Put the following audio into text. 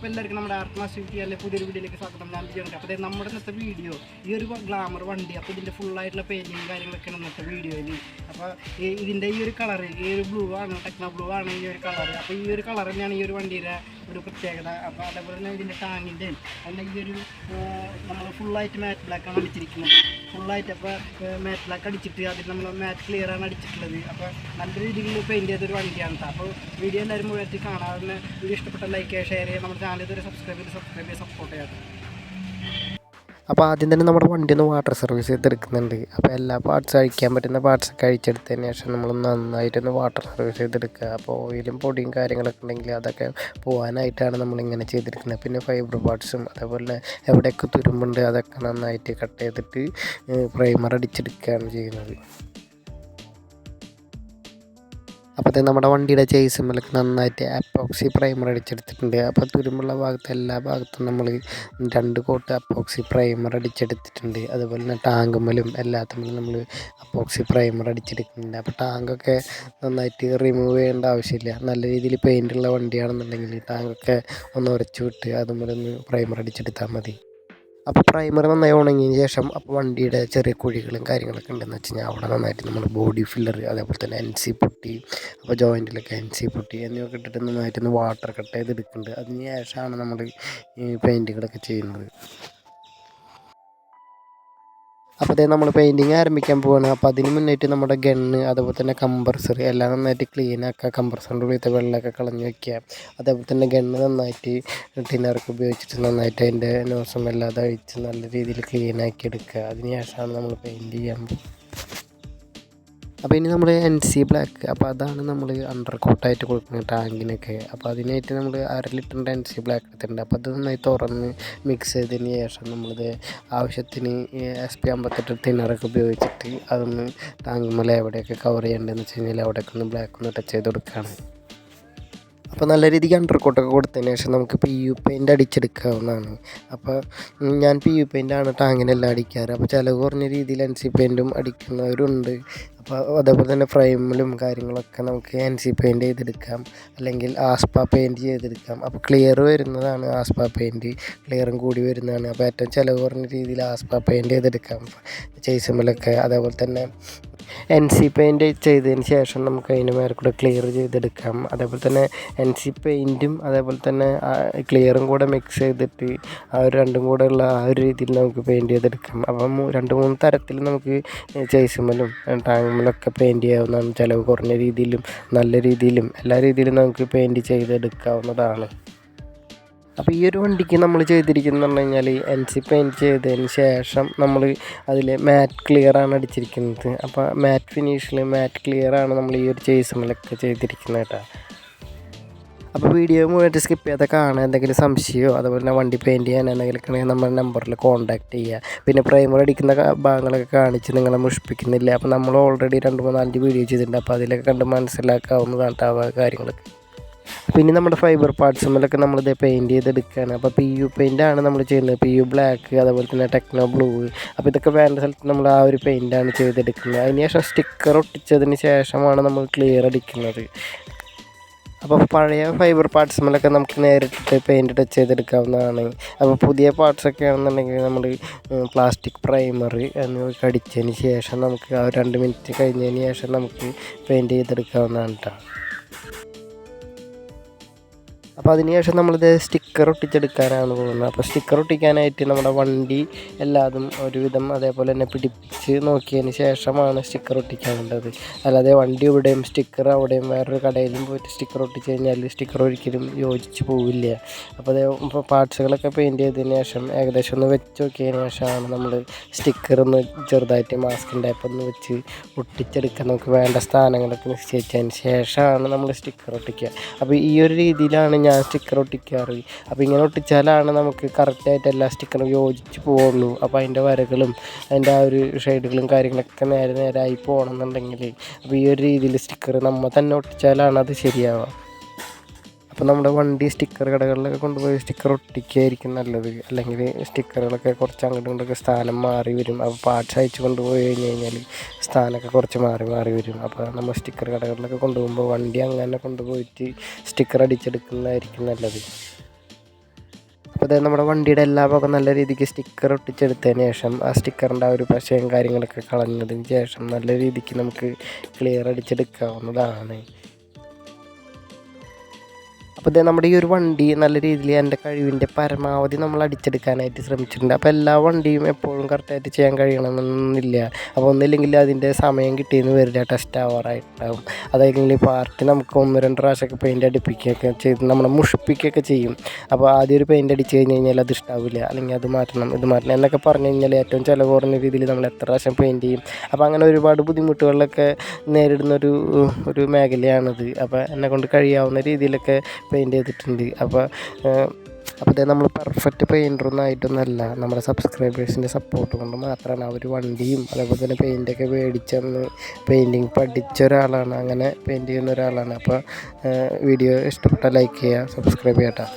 അപ്പോൾ എല്ലാവർക്കും നമ്മുടെ ആർട്ട്മാ സ്വിഫ്റ്റി അല്ലെ? പുതിയൊരു വീഡിയോയിലേക്ക് സ്വാഗതം. ഞാൻ ചെയ്യുന്നുണ്ട് അപ്പോൾ നമ്മുടെ ഇന്നത്തെ വീഡിയോ ഈ ഒരു ഗ്ലാമർ വണ്ടി അപ്പോൾ ഇതിന്റെ ഫുള്ളായിട്ടുള്ള പെയിന്റിങ് കാര്യങ്ങളൊക്കെയാണ് ഇന്നത്തെ വീഡിയോയിൽ. അപ്പോൾ ഇതിന്റെ ഈ ഒരു കളർ ഈ ഒരു ബ്ലൂ ആണ് ടെക്നോ ബ്ലൂ ആണ് ഈ ഒരു കളർ അപ്പോൾ ഈ ഒരു കളർ തന്നെയാണ് ഈ ഒരു വണ്ടിയുടെ ഒരു പ്രത്യേകത. അപ്പോൾ അതേപോലെ തന്നെ ഇതിന്റെ ടാങ്ങിന്റെ അതിന്റെ ഈ ഒരു നമ്മൾ ഫുള്ളായിട്ട് മാറ്റ് ബ്ലാക്കാണ് അടിച്ചിരിക്കുന്നത്. ഫുള്ളായിട്ട് അപ്പോൾ മാറ്റ് ബ്ലാക്ക് അടിച്ചിട്ട് അതിൽ നമ്മൾ മാറ്റ് ക്ലിയർ ആണ് അടിച്ചിട്ടുള്ളത്. അപ്പോൾ നല്ല രീതിയിൽ പെയിന്റ് ചെയ്തൊരു വണ്ടിയാണ് കേട്ടോ അപ്പോൾ വീഡിയോ എല്ലാവരും മുഴുവൻ കാണാറുണ്ട് വീഡിയോ ഇഷ്ടപ്പെട്ട ലൈക്ക് ചെയ്യുക ഷെയർ ചെയ്യുക. നമ്മുടെ ചാനൽ ഇതുവരെ സബ്സ്ക്രൈബ് ചെയ്ത് സബ്സ്ക്രൈബ് ചെയ്ത് സപ്പോർട്ട് ചെയ്യാം അപ്പോൾ ആദ്യം തന്നെ നമ്മുടെ വണ്ടി ഒന്ന് വാട്ടർ സർവീസ് ചെയ്തെടുക്കുന്നുണ്ട്. അപ്പോൾ എല്ലാ പാർട്സ് അഴിക്കാൻ പറ്റുന്ന പാർട്സ് ഒക്കെ അഴിച്ചെടുത്തതിന് ശേഷം നമ്മൾ നന്നായിട്ടൊന്ന് വാട്ടർ സർവീസ് ചെയ്തെടുക്കുക. അപ്പോൾ ഓയിലും പൊടിയും കാര്യങ്ങളൊക്കെ ഉണ്ടെങ്കിൽ അതൊക്കെ പോകാനായിട്ടാണ് നമ്മളിങ്ങനെ ചെയ്തെടുക്കുന്നത് പിന്നെ ഫൈബർ പാർട്സും അതേപോലെ എവിടെയൊക്കെ തുരുമ്പുണ്ട് അതൊക്കെ നന്നായിട്ട് കട്ട് ചെയ്തിട്ട് പ്രൈമർ അടിച്ചെടുക്കുകയാണ് ചെയ്യുന്നത്. അപ്പോൾ നമ്മുടെ വണ്ടിയുടെ ചേസുമ്മലൊക്കെ നന്നായിട്ട് അപ്പോക്സി പ്രൈമർ അടിച്ചെടുത്തിട്ടുണ്ട്. അപ്പോൾ തുരുമ്പുള്ള ഭാഗത്ത് എല്ലാ ഭാഗത്തും നമ്മൾ രണ്ട് കോട്ട് അപ്പോക്സി പ്രൈമർ അടിച്ചെടുത്തിട്ടുണ്ട്. അതുപോലെ തന്നെ ടാങ്കുമ്മലും എല്ലാത്തുമ്മലും നമ്മൾ അപ്പോക്സി പ്രൈമർ അടിച്ചെടുക്കുന്നുണ്ട്. അപ്പോൾ ടാങ്കൊക്കെ നന്നായിട്ട് റിമൂവ് ചെയ്യേണ്ട ആവശ്യമില്ല. നല്ല രീതിയിൽ പെയിന്റുള്ള വണ്ടിയാണെന്നുണ്ടെങ്കിൽ ടാങ്കൊക്കെ ഒന്ന് ഉരച്ചു വിട്ട് അതുമ്മലൊന്ന് പ്രൈമർ അടിച്ചെടുത്താൽ മതി. അപ്പോൾ പ്രൈമർ നന്നായി ഉണങ്ങിയതിന് ശേഷം അപ്പോൾ വണ്ടിയുടെ ചെറിയ കുഴികളും കാര്യങ്ങളൊക്കെ ഉണ്ടെന്ന് വെച്ച് കഴിഞ്ഞാൽ അവിടെ നന്നായിട്ട് നമ്മൾ ബോഡി ഫില്ലർ അതേപോലെ തന്നെ എൻ സി പൊട്ടി അപ്പോൾ ജോയിന്റിലൊക്കെ എൻ സി പൊട്ടി എന്നിവയൊക്കെ ഇട്ടിട്ട് നന്നായിട്ടൊന്ന് വാട്ടർ കട്ട് ചെയ്ത് എടുക്കുന്നുണ്ട് അതിന് ശേഷമാണ് നമ്മൾ ഈ പെയിന്റുകളൊക്കെ ചെയ്യുന്നത്. അപ്പോൾ അതേ നമ്മൾ പെയിന്റിങ് ആരംഭിക്കാൻ പോവാണ്. അപ്പോൾ അതിന് മുന്നേറ്റ് നമ്മുടെ ഗണ്ണ് അതുപോലെ തന്നെ കമ്പ്രസർ എല്ലാം നന്നായിട്ട് ക്ലീൻ ആക്കുക കമ്പ്രസറിന്റെ ഉള്ളിലത്തെ വെള്ളമൊക്കെ കളഞ്ഞ് വെക്കുക അതേപോലെ തന്നെ ഗണ്ണ് നന്നായിട്ട് ടിന്നറൊക്കെ ഉപയോഗിച്ചിട്ട് നന്നായിട്ട് അതിന്റെ നോസം എല്ലാം അഴിച്ച് നല്ല രീതിയിൽ ക്ലീൻ ആക്കി എടുക്കുക അതിന് ശേഷമാണ് നമ്മൾ പെയിന്റ് ചെയ്യാൻ അപ്പോൾ ഇനി നമ്മൾ എൻ സി ബ്ലാക്ക് അപ്പോൾ അതാണ് നമ്മൾ അണ്ടർ കോട്ടായിട്ട് കൊടുക്കുന്നത് ടാങ്കിനൊക്കെ. അപ്പോൾ അതിനായിട്ട് നമ്മൾ അര ലിറ്ററിന്റെ എൻ സി ബ്ലാക്ക് എടുത്തിട്ടുണ്ട്. അപ്പോൾ അത് നന്നായി തുറന്ന് മിക്സ് ചെയ്തതിന് ശേഷം നമ്മളിത് ആവശ്യത്തിന് എസ് പി അമ്പത്തെട്ട് തിന്നറൊക്കെ ഉപയോഗിച്ചിട്ട് അതൊന്ന് ടാങ്കുമ്പോൾ എവിടെയൊക്കെ കവർ ചെയ്യേണ്ടതെന്ന് വെച്ച് കഴിഞ്ഞാൽ അവിടെയൊക്കെ ഒന്ന് ബ്ലാക്ക് ഒന്ന് ടച്ച് ചെയ്ത് കൊടുക്കുകയാണ് അപ്പോൾ നല്ല രീതിക്ക് അണ്ടർ കോട്ടൊക്കെ കൊടുത്തതിന് ശേഷം നമുക്ക് പി യു പെയിന്റ് അടിച്ചെടുക്കാവുന്നതാണ്. അപ്പോൾ ഞാൻ പി യു പെയിന്റ് പെയിന്റാണ് ടാങ്ങിനെല്ലാം അടിക്കാറ്. അപ്പോൾ ചിലവ് കുറഞ്ഞ രീതിയിൽ എൻ സി പെയിന്റും അടിക്കുന്നവരുണ്ട്. അപ്പോൾ അതേപോലെ തന്നെ ഫ്രെയിമിലും കാര്യങ്ങളൊക്കെ നമുക്ക് എൻ സി പെയിന്റ് ചെയ്തെടുക്കാം. അല്ലെങ്കിൽ ആസ്പ പെയിന്റ് ചെയ്തെടുക്കാം. അപ്പോൾ ക്ലിയർ വരുന്നതാണ് ആസ്പ പെയിന്റ് ക്ലിയറും കൂടി വരുന്നതാണ്. അപ്പോൾ ഏറ്റവും ചിലവ് കുറഞ്ഞ രീതിയിൽ ആസ്പ പെയിന്റ് ചെയ്തെടുക്കാം. ചെയ്സുമ്മലൊക്കെ അതേപോലെ തന്നെ എൻ സി പെയിന്റ് ചെയ്തതിന് ശേഷം നമുക്ക് അതിന്റെ മേലെ കൂടെ ക്ലിയർ ചെയ്തെടുക്കാം. അതേപോലെ തന്നെ എൻ സി പെയിന്റും അതേപോലെ തന്നെ ക്ലിയറും കൂടെ മിക്സ് ചെയ്തിട്ട് ആ ഒരു രണ്ടും കൂടെ ഉള്ള ആ ഒരു രീതിയിൽ നമുക്ക് പെയിന്റ് ചെയ്തെടുക്കാം. അപ്പം രണ്ട് മൂന്ന് തരത്തിൽ നമുക്ക് ചെയ്സുമ്മലും ഒക്കെ പെയിന്റ് ചെയ്യാവുന്നതാണ് ചിലവ് കുറഞ്ഞ രീതിയിലും നല്ല രീതിയിലും എല്ലാ രീതിയിലും നമുക്ക് പെയിന്റ് ചെയ്തെടുക്കാവുന്നതാണ്. അപ്പോൾ ഈ ഒരു വണ്ടിക്ക് നമ്മൾ ചെയ്തിരിക്കുന്നത് പറഞ്ഞു കഴിഞ്ഞാൽ എൻ സി പെയിന്റ് ചെയ്തതിന് ശേഷം നമ്മൾ അതിൽ മാറ്റ് ക്ലിയർ ആണ് അടിച്ചിരിക്കുന്നത്. അപ്പോൾ മാറ്റ് ഫിനിഷിൽ മാറ്റ് ക്ലിയർ ആണ് നമ്മൾ ഈ ഒരു ചേസുമ്മലൊക്കെ ചെയ്തിരിക്കുന്നത് കേട്ടോ. അപ്പോൾ വീഡിയോ മുഴുവൻ സ്കിപ്പ് ചെയ്യാതെ കാണാൻ എന്തെങ്കിലും സംശയമോ അതുപോലെ തന്നെ വണ്ടി പെയിന്റ് ചെയ്യാൻ എന്തെങ്കിലും ഉണ്ടെങ്കിൽ നമ്മുടെ നമ്പറിൽ കോൺടാക്ട് ചെയ്യുക. പിന്നെ പ്രൈമർ അടിക്കുന്ന ഭാഗങ്ങളൊക്കെ കാണിച്ച് നിങ്ങളെ മുഷിപ്പിക്കുന്നില്ല. അപ്പോൾ നമ്മൾ ഓൾറെഡി രണ്ട് മൂന്നാലഞ്ച് വീഡിയോ ചെയ്തിട്ടുണ്ട്. അപ്പോൾ അതിലൊക്കെ കണ്ട് മനസ്സിലാക്കാവുന്നതാണ് ആ കാര്യങ്ങളൊക്കെ. പിന്നെ നമ്മുടെ ഫൈബർ പാർട്സ് പാർട്സുമ്മലൊക്കെ നമ്മളിത് പെയിന്റ് ചെയ്തെടുക്കുകയാണ് അപ്പോൾ പി യു പെയിന്റാണ് നമ്മൾ ചെയ്യുന്നത്. പി യു ബ്ലാക്ക് അതുപോലെ തന്നെ ടെക്നോ ബ്ലൂ അപ്പോൾ ഇതൊക്കെ വേണ്ട സ്ഥലത്ത് നമ്മൾ ആ ഒരു പെയിന്റാണ് ചെയ്തെടുക്കുന്നത്. അതിന് ശേഷം സ്റ്റിക്കർ ഒട്ടിച്ചതിന് ശേഷമാണ് നമ്മൾ ക്ലിയർ അടിക്കുന്നത്. അപ്പോൾ പഴയ ഫൈബർ പാർട്സ് പാർട്സുമ്മലൊക്കെ നമുക്ക് നേരിട്ട് പെയിന്റ് ടച്ച് ചെയ്തെടുക്കാവുന്നതാണ്. അപ്പോൾ പുതിയ പാർട്സൊക്കെ ആണെന്നുണ്ടെങ്കിൽ നമ്മൾ പ്ലാസ്റ്റിക് പ്രൈമർ എന്നിവ അടിച്ചതിന് ശേഷം നമുക്ക് ആ രണ്ട് മിനിറ്റ് കഴിഞ്ഞതിന് ശേഷം നമുക്ക് പെയിന്റ് ചെയ്തെടുക്കാവുന്നതാണ് കേട്ടോ അപ്പോൾ അതിനുശേഷം നമ്മളിത് സ്റ്റിക്കർ ഒട്ടിച്ചെടുക്കാനാണ് പോകുന്നത്. അപ്പോൾ സ്റ്റിക്കർ ഒട്ടിക്കാനായിട്ട് നമ്മുടെ വണ്ടി എല്ലാതും ഒരുവിധം അതേപോലെ തന്നെ പിടിപ്പിച്ച് നോക്കിയതിന് ശേഷമാണ് സ്റ്റിക്കർ ഒട്ടിക്കാനുള്ളത്. അല്ലാതെ വണ്ടി ഇവിടെയും സ്റ്റിക്കർ അവിടെയും വേറൊരു കടയിലും പോയിട്ട് സ്റ്റിക്കർ ഒട്ടിച്ച് കഴിഞ്ഞാൽ സ്റ്റിക്കർ ഒരിക്കലും യോജിച്ച് പോവില്ല. അപ്പോൾ അതേ ഇപ്പോൾ പാർട്സുകളൊക്കെ പെയിന്റ് ചെയ്തതിന് ശേഷം ഏകദേശം ഒന്ന് വെച്ച് നോക്കിയതിന് ശേഷമാണ് നമ്മൾ സ്റ്റിക്കർ ഒന്ന് ചെറുതായിട്ട് മാസ്കിന്റെ ഒന്ന് വെച്ച് ഒട്ടിച്ചെടുക്കാൻ നമുക്ക് വേണ്ട സ്ഥാനങ്ങളൊക്കെ നിശ്ചയിച്ചതിന് ശേഷമാണ് നമ്മൾ സ്റ്റിക്കർ ഒട്ടിക്കുക. അപ്പോൾ ഈ ഒരു രീതിയിലാണ് ഞാൻ സ്റ്റിക്കർ ഒട്ടിക്കാറ്. അപ്പോൾ ഇങ്ങനെ ഒട്ടിച്ചാലാണ് നമുക്ക് കറക്റ്റായിട്ട് എല്ലാ സ്റ്റിക്കറും യോജിച്ച് പോവുള്ളൂ. അപ്പോൾ അതിന്റെ വരകളും അതിന്റെ ആ ഒരു ഷെയ്ഡുകളും കാര്യങ്ങളൊക്കെ നേരെ നേരെ ആയി പോകണമെന്നുണ്ടെങ്കിൽ അപ്പോൾ ഈ ഒരു രീതിയിൽ സ്റ്റിക്കർ നമ്മൾ തന്നെ ഒട്ടിച്ചാലാണ് അത് ശരിയാവുക. അപ്പോൾ നമ്മുടെ വണ്ടി സ്റ്റിക്കർ കടകളിലൊക്കെ കൊണ്ടുപോയി സ്റ്റിക്കർ ഒട്ടിക്കുകയായിരിക്കും നല്ലത്. അല്ലെങ്കിൽ സ്റ്റിക്കറുകളൊക്കെ കുറച്ച് അങ്ങോട്ടും ഇങ്ങോട്ടൊക്കെ സ്ഥാനം മാറി വരും. അപ്പോൾ പാർട്സ് അയച്ച് കൊണ്ടുപോയി കഴിഞ്ഞ് കഴിഞ്ഞാൽ സ്ഥാനമൊക്കെ കുറച്ച് മാറി മാറി വരും. അപ്പോൾ നമ്മൾ സ്റ്റിക്കർ കടകളിലൊക്കെ കൊണ്ടുപോകുമ്പോൾ വണ്ടി അങ്ങനെ കൊണ്ടുപോയിട്ട് സ്റ്റിക്കർ അടിച്ചെടുക്കുന്നതായിരിക്കും നല്ലത്. അപ്പോൾ അതായത് നമ്മുടെ വണ്ടിയുടെ എല്ലാ ഭാഗം നല്ല രീതിക്ക് സ്റ്റിക്കർ ഒട്ടിച്ചെടുത്തതിന് ശേഷം ആ സ്റ്റിക്കറിന്റെ ആ ഒരു പശയും കാര്യങ്ങളൊക്കെ കളഞ്ഞതിന് ശേഷം നല്ല രീതിക്ക് നമുക്ക് ക്ലിയർ അടിച്ചെടുക്കാവുന്നതാണ്. അപ്പോൾ ഇതേ നമ്മുടെ ഈ ഒരു വണ്ടി നല്ല രീതിയിൽ എന്റെ കഴിവിന്റെ പരമാവധി നമ്മൾ അടിച്ചെടുക്കാനായിട്ട് ശ്രമിച്ചിട്ടുണ്ട്. അപ്പോൾ എല്ലാ വണ്ടിയും എപ്പോഴും കറക്റ്റായിട്ട് ചെയ്യാൻ കഴിയണമെന്നൊന്നുമില്ല. അപ്പോൾ ഒന്നില്ലെങ്കിൽ അതിന്റെ സമയം കിട്ടിയെന്ന് വരില്ല ടെസ്റ്റ് ആവാറായിട്ടുണ്ടാവും ഈ പാർട്ടി നമുക്ക് ഒന്ന് രണ്ട് പ്രാവശ്യമൊക്കെ പെയിന്റ് അടിപ്പിക്കുകയൊക്കെ ചെയ്ത് നമ്മളെ മുഷിപ്പിക്കുകയൊക്കെ ചെയ്യും. അപ്പോൾ ആദ്യം ഒരു പെയിന്റ് അടിച്ച് കഴിഞ്ഞ് കഴിഞ്ഞാൽ അത് ഇഷ്ടാവില്ല. അല്ലെങ്കിൽ അത് മാറ്റണം ഇത് മാറ്റണം എന്നൊക്കെ പറഞ്ഞു കഴിഞ്ഞാൽ ഏറ്റവും ചിലവ് കുറഞ്ഞ രീതിയിൽ നമ്മൾ എത്ര പ്രാവശ്യം പെയിന്റ് ചെയ്യും. അപ്പോൾ അങ്ങനെ ഒരുപാട് ബുദ്ധിമുട്ടുകളിലൊക്കെ നേരിടുന്ന ഒരു ഒരു മേഖലയാണിത്. അപ്പോൾ എന്നെ കൊണ്ട് കഴിയാവുന്ന രീതിയിലൊക്കെ പെയിന്റ് ചെയ്തിട്ടുണ്ട്. അപ്പോൾ അപ്പോൾ അതായത് നമ്മൾ പെർഫെക്റ്റ് പെയിന്ററൊന്നും ആയിട്ടൊന്നുമല്ല നമ്മുടെ സബ്സ്ക്രൈബേഴ്സിന്റെ സപ്പോർട്ട് കൊണ്ട് മാത്രമാണ് അവർ വണ്ടിയും അതേപോലെ തന്നെ പെയിന്റൊക്കെ മേടിച്ചെന്ന് പെയിന്റിങ് പഠിച്ച ഒരാളാണ്. അങ്ങനെ പെയിന്റ് ചെയ്യുന്ന ഒരാളാണ്. അപ്പോൾ വീഡിയോ ഇഷ്ടപ്പെട്ടാൽ ലൈക്ക് ചെയ്യുക സബ്സ്ക്രൈബ് ചെയ്യട്ടോ.